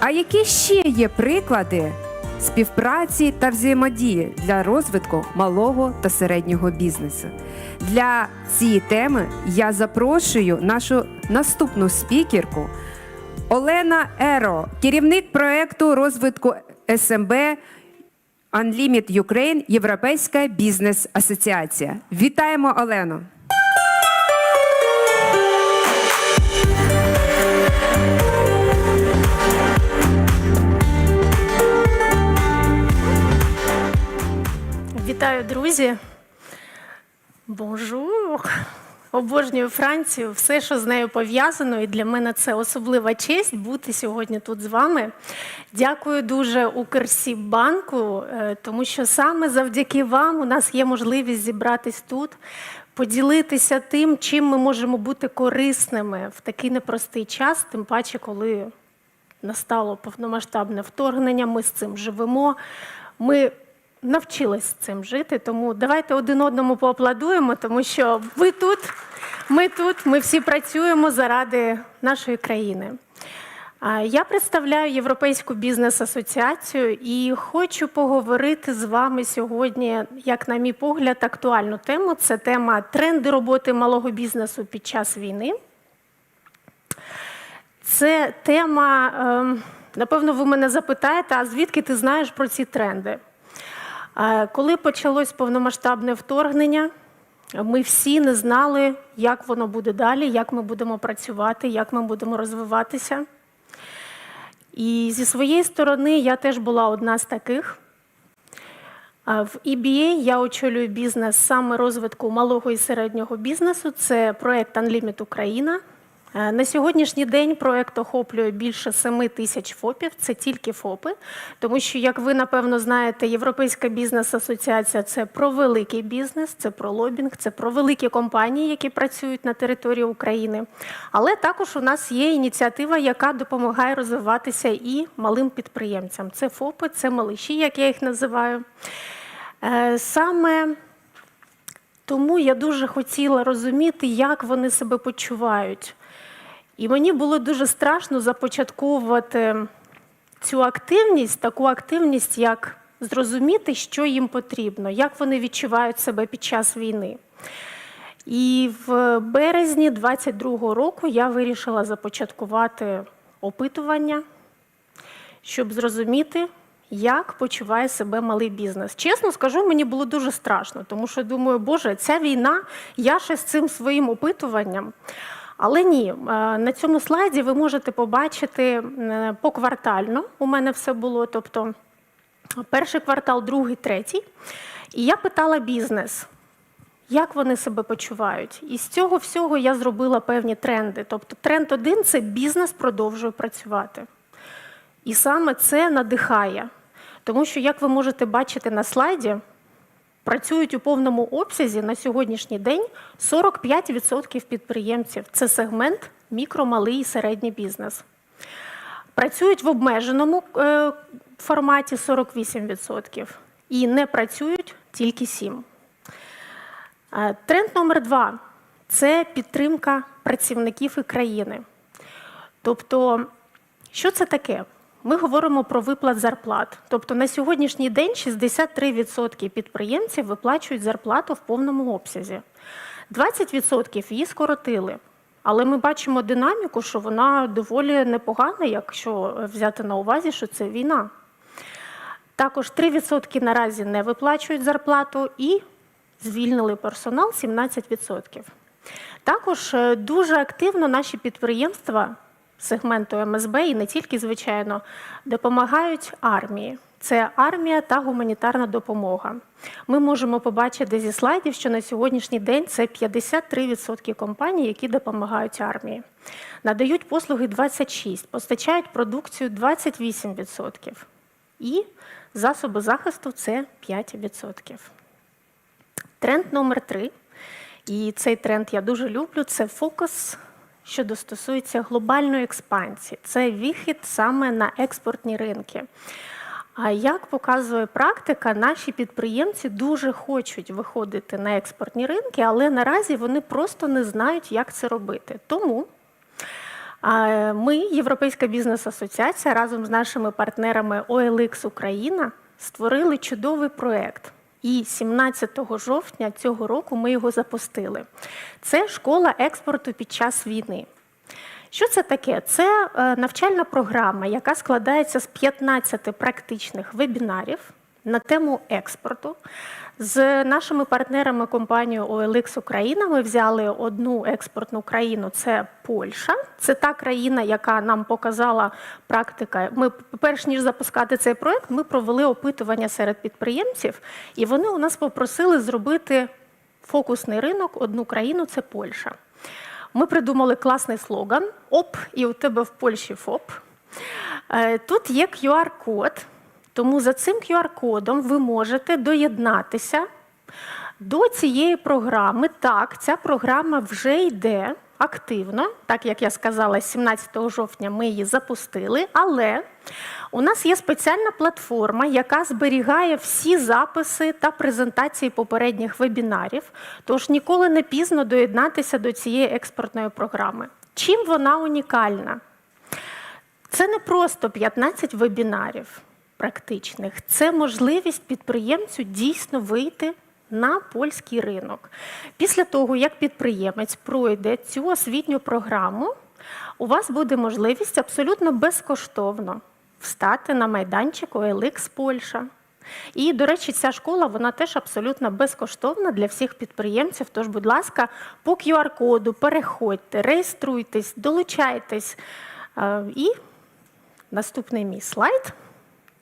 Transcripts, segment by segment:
А які ще є приклади співпраці та взаємодії для розвитку малого та середнього бізнесу? Для цієї теми я запрошую нашу наступну спікерку Олена Еро, керівник проекту розвитку СМБ Unlimit Ukraine Європейська бізнес асоціація. Вітаємо Олену! Вітаю, друзі! Бонжур! Обожнюю Францію, все, що з нею пов'язано, і для мене це особлива честь бути сьогодні тут з вами. Дякую дуже Укрсіббанку, е, тому що саме завдяки вам у нас є можливість зібратись тут, поділитися тим, чим ми можемо бути корисними в такий непростий час, тим паче, коли настало повномасштабне вторгнення, ми з цим живемо. Ми навчились з цим жити, тому давайте один одному поаплодуємо, тому що ви тут, ми тут, ми всі працюємо заради нашої країни. Я представляю Європейську бізнес-асоціацію і хочу поговорити з вами сьогодні, як на мій погляд, актуальну тему. Це тема тренди роботи малого бізнесу під час війни. Це тема, ем, напевно, ви мене запитаєте, а звідки ти знаєш про ці тренди? Коли почалось повномасштабне вторгнення, ми всі не знали, як воно буде далі, як ми будемо працювати, як ми будемо розвиватися. І зі своєї сторони я теж була одна з таких. В EBA я очолюю бізнес саме розвитку малого і середнього бізнесу. Це проект Unlimit Україна. Е, На сьогоднішній день проект охоплює більше 7 тисяч ФОПів. Це тільки ФОПи, тому що, як ви напевно знаєте, Європейська бізнес-асоціація це про великий бізнес, це про лобінг, це про великі компанії, які працюють на території України. Але також у нас є ініціатива, яка допомагає розвиватися і малим підприємцям. Це ФОПи, це малиші, як я їх називаю. Е, Саме тому я дуже хотіла розуміти, як вони себе почувають. І мені було дуже страшно започатковувати цю активність, таку активність, як зрозуміти, що їм потрібно, як вони відчувають себе під час війни. І в березні 22-го року я вирішила започаткувати опитування, щоб зрозуміти, як почуває себе малий бізнес. Чесно скажу, мені було дуже страшно, тому що думаю, Боже, ця війна, я ще з цим своїм опитуванням. Але ні, е, на цьому слайді ви можете побачити е, поквартально. У мене все було, тобто перший квартал, другий, третій. І я питала бізнес, як вони себе почувають. І з цього всього я зробила певні тренди. Тобто, тренд один це бізнес продовжує працювати. І саме це надихає. Тому що, як ви можете бачити на слайді, працюють у повному обсязі на сьогоднішній день 45% підприємців. Це сегмент мікро, малий і середній бізнес. Працюють в обмеженому е, форматі 48% і не працюють тільки 7%. Е, Тренд номер два це підтримка працівників і країни. Тобто, що це таке? Ми говоримо про виплат зарплат. Тобто на сьогоднішній день 63% підприємців виплачують зарплату в повному обсязі. 20% її скоротили. Але ми бачимо динаміку, що вона доволі непогана, якщо взяти на увазі, що це війна. Також 3% наразі не виплачують зарплату і звільнили персонал 17%. Також е, дуже активно наші підприємства сегменту МСБ і не тільки, звичайно, допомагають армії. Це армія та гуманітарна допомога. Ми можемо побачити зі слайдів, що на сьогоднішній день це 53% компаній, які допомагають армії. Надають послуги 26%, постачають продукцію 28%. І засоби захисту це 5%. Тренд номер три, і цей тренд я дуже люблю, це фокус що стосується глобальної експансії. Це вихід саме на експортні ринки. А як показує практика, наші підприємці дуже хочуть виходити на експортні ринки, але наразі вони просто не знають, як це робити. Тому Ми, Європейська бізнес-асоціація, разом з нашими партнерами OLX Україна створили чудовий проект. І 17 жовтня цього року ми його запустили. Це школа експорту під час війни. Що це таке? Це е, навчальна програма, яка складається з 15 практичних вебінарів на тему експорту. З нашими партнерами компанією OLX Україна ми взяли одну експортну країну це Польща. Це та країна, яка нам показала практика. Ми, перш ніж запускати цей проект, ми провели опитування серед підприємців, і вони у нас попросили зробити фокусний ринок одну країну це Польща. Ми придумали класний слоган ОП, і у тебе в Польщі ФОП. Е, Тут є QR-код, тому за цим QR-кодом ви можете доєднатися до цієї програми. Так, ця програма вже йде активно, так як я сказала, 17 жовтня ми її запустили, але у нас є спеціальна платформа, яка зберігає всі записи та презентації попередніх вебінарів. Тож ніколи не пізно доєднатися до цієї експортної програми. Чим вона унікальна? Це не просто 15 вебінарів практичних, це можливість підприємцю дійсно вийти на польський ринок. Після того, як підприємець пройде цю освітню програму, у вас буде можливість абсолютно безкоштовно встати на майданчик OLX Польща. І, до речі, ця школа вона теж абсолютно безкоштовна для всіх підприємців. Тож, будь ласка, по QR-коду переходьте, реєструйтесь, долучайтесь. Е, І наступний мій слайд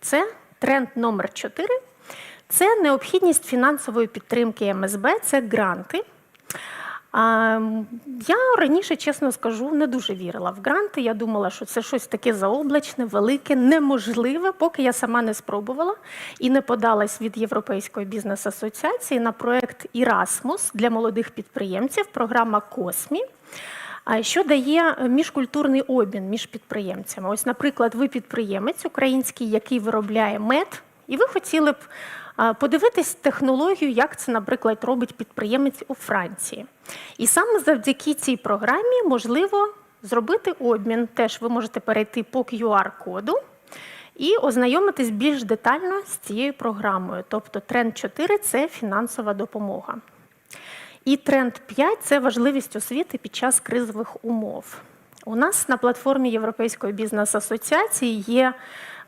це тренд номер 4. Це необхідність фінансової підтримки МСБ, це гранти. Я раніше, чесно скажу, не дуже вірила в гранти. Я думала, що це щось таке заоблачне, велике, неможливе, поки я сама не спробувала і не подалась від Європейської бізнес-асоціації на проект Erasmus для молодих підприємців, програма Космі. А Що дає міжкультурний обмін між підприємцями? Ось, наприклад, ви підприємець український, який виробляє мед, і ви хотіли б подивитись технологію, як це, наприклад, робить підприємець у Франції. І саме завдяки цій програмі можливо зробити обмін. Теж ви можете перейти по QR-коду і ознайомитись більш детально з цією програмою. Тобто тренд 4 це фінансова допомога. І тренд 5 це важливість освіти під час кризових умов. У нас на платформі Європейської бізнес-асоціації є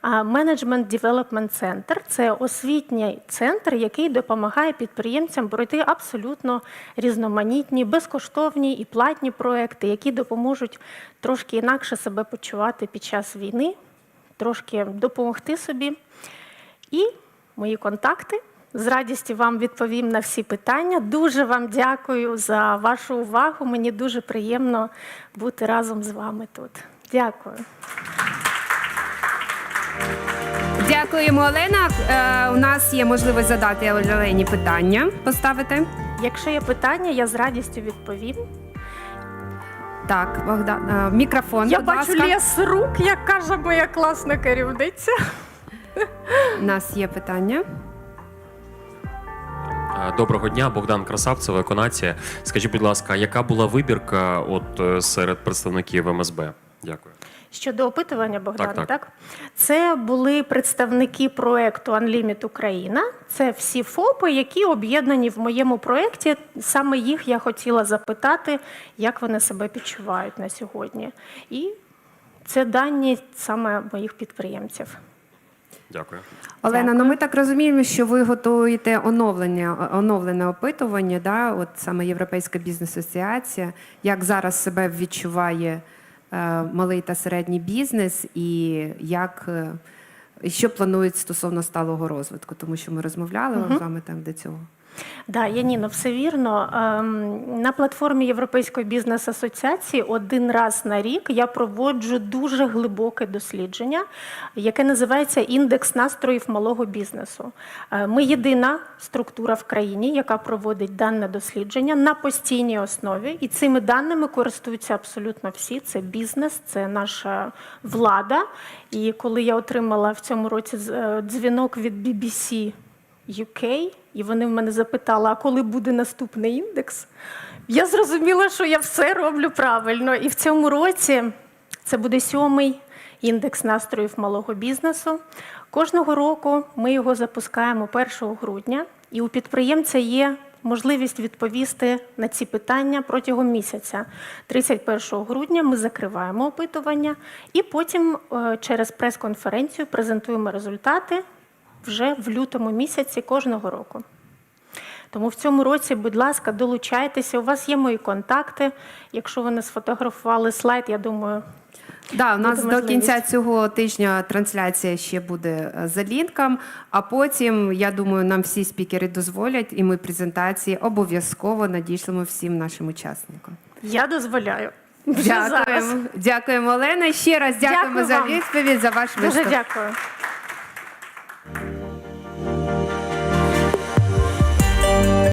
Management Development Center. Це освітній центр, який допомагає підприємцям пройти абсолютно різноманітні, безкоштовні і платні проекти, які допоможуть трошки інакше себе почувати під час війни, трошки допомогти собі. І мої контакти. З радістю вам відповім на всі питання. Дуже вам дякую за вашу увагу. Мені дуже приємно бути разом з вами тут. Дякую. Дякуємо, Олена. Е, у нас є можливість задати Олені питання, поставити. Якщо є питання, я з радістю відповім. Так, Богдан, е, мікрофон. Я будь бачу ласка. ліс рук, як каже моя класна керівниця. У нас є питання. Доброго дня, Богдан Красавцев, Еконація. Скажіть, будь ласка, яка була вибірка от е, серед представників МСБ? Дякую. Щодо опитування Богдана, Так, так, так. це були представники проекту Unlimit Україна. Це всі ФОПи, які об'єднані в моєму проєкті. Саме їх я хотіла запитати, як вони себе відчувають на сьогодні. І це дані саме моїх підприємців. Дякую. Олена, Дякую. ну ми так розуміємо, що ви готуєте оновлення, оновлене опитування, да? от саме Європейська бізнес-асоціація, як зараз себе відчуває е, малий та середній бізнес, і як е, що планують стосовно сталого розвитку, тому що ми розмовляли з вами там до цього. Да, Яніно, все вірно. Ем, На платформі Європейської бізнес-асоціації один раз на рік я проводжу дуже глибоке дослідження, яке називається індекс настроїв малого бізнесу. Е, Ми єдина структура в країні, яка проводить дане дослідження на постійній основі, і цими даними користуються абсолютно всі. Це бізнес, це наша влада. І коли я отримала в цьому році е, дзвінок від BBC UK, і вони в мене запитали, а коли буде наступний індекс? Я зрозуміла, що я все роблю правильно. І в цьому році Це буде сьомий індекс настроїв малого бізнесу. Кожного року ми його запускаємо 1 грудня, і у підприємця є можливість відповісти на ці питання протягом місяця. 31 грудня ми закриваємо опитування і потім е, через прес-конференцію презентуємо результати вже в лютому місяці кожного року. Тому в цьому році, будь ласка, долучайтеся. У вас є мої контакти. Якщо ви не сфотографували слайд, я думаю, Да, у нас до кінця цього тижня трансляція ще буде е, за лінком. А потім, я думаю, нам всі спікери дозволять, і ми презентації обов'язково надішлемо всім нашим учасникам. я дозволяю. Вже зараз. Дякуємо, дякуємо, Олена. Ще раз дякуємо Дякую за відповідь, за ваш Дуже дякую.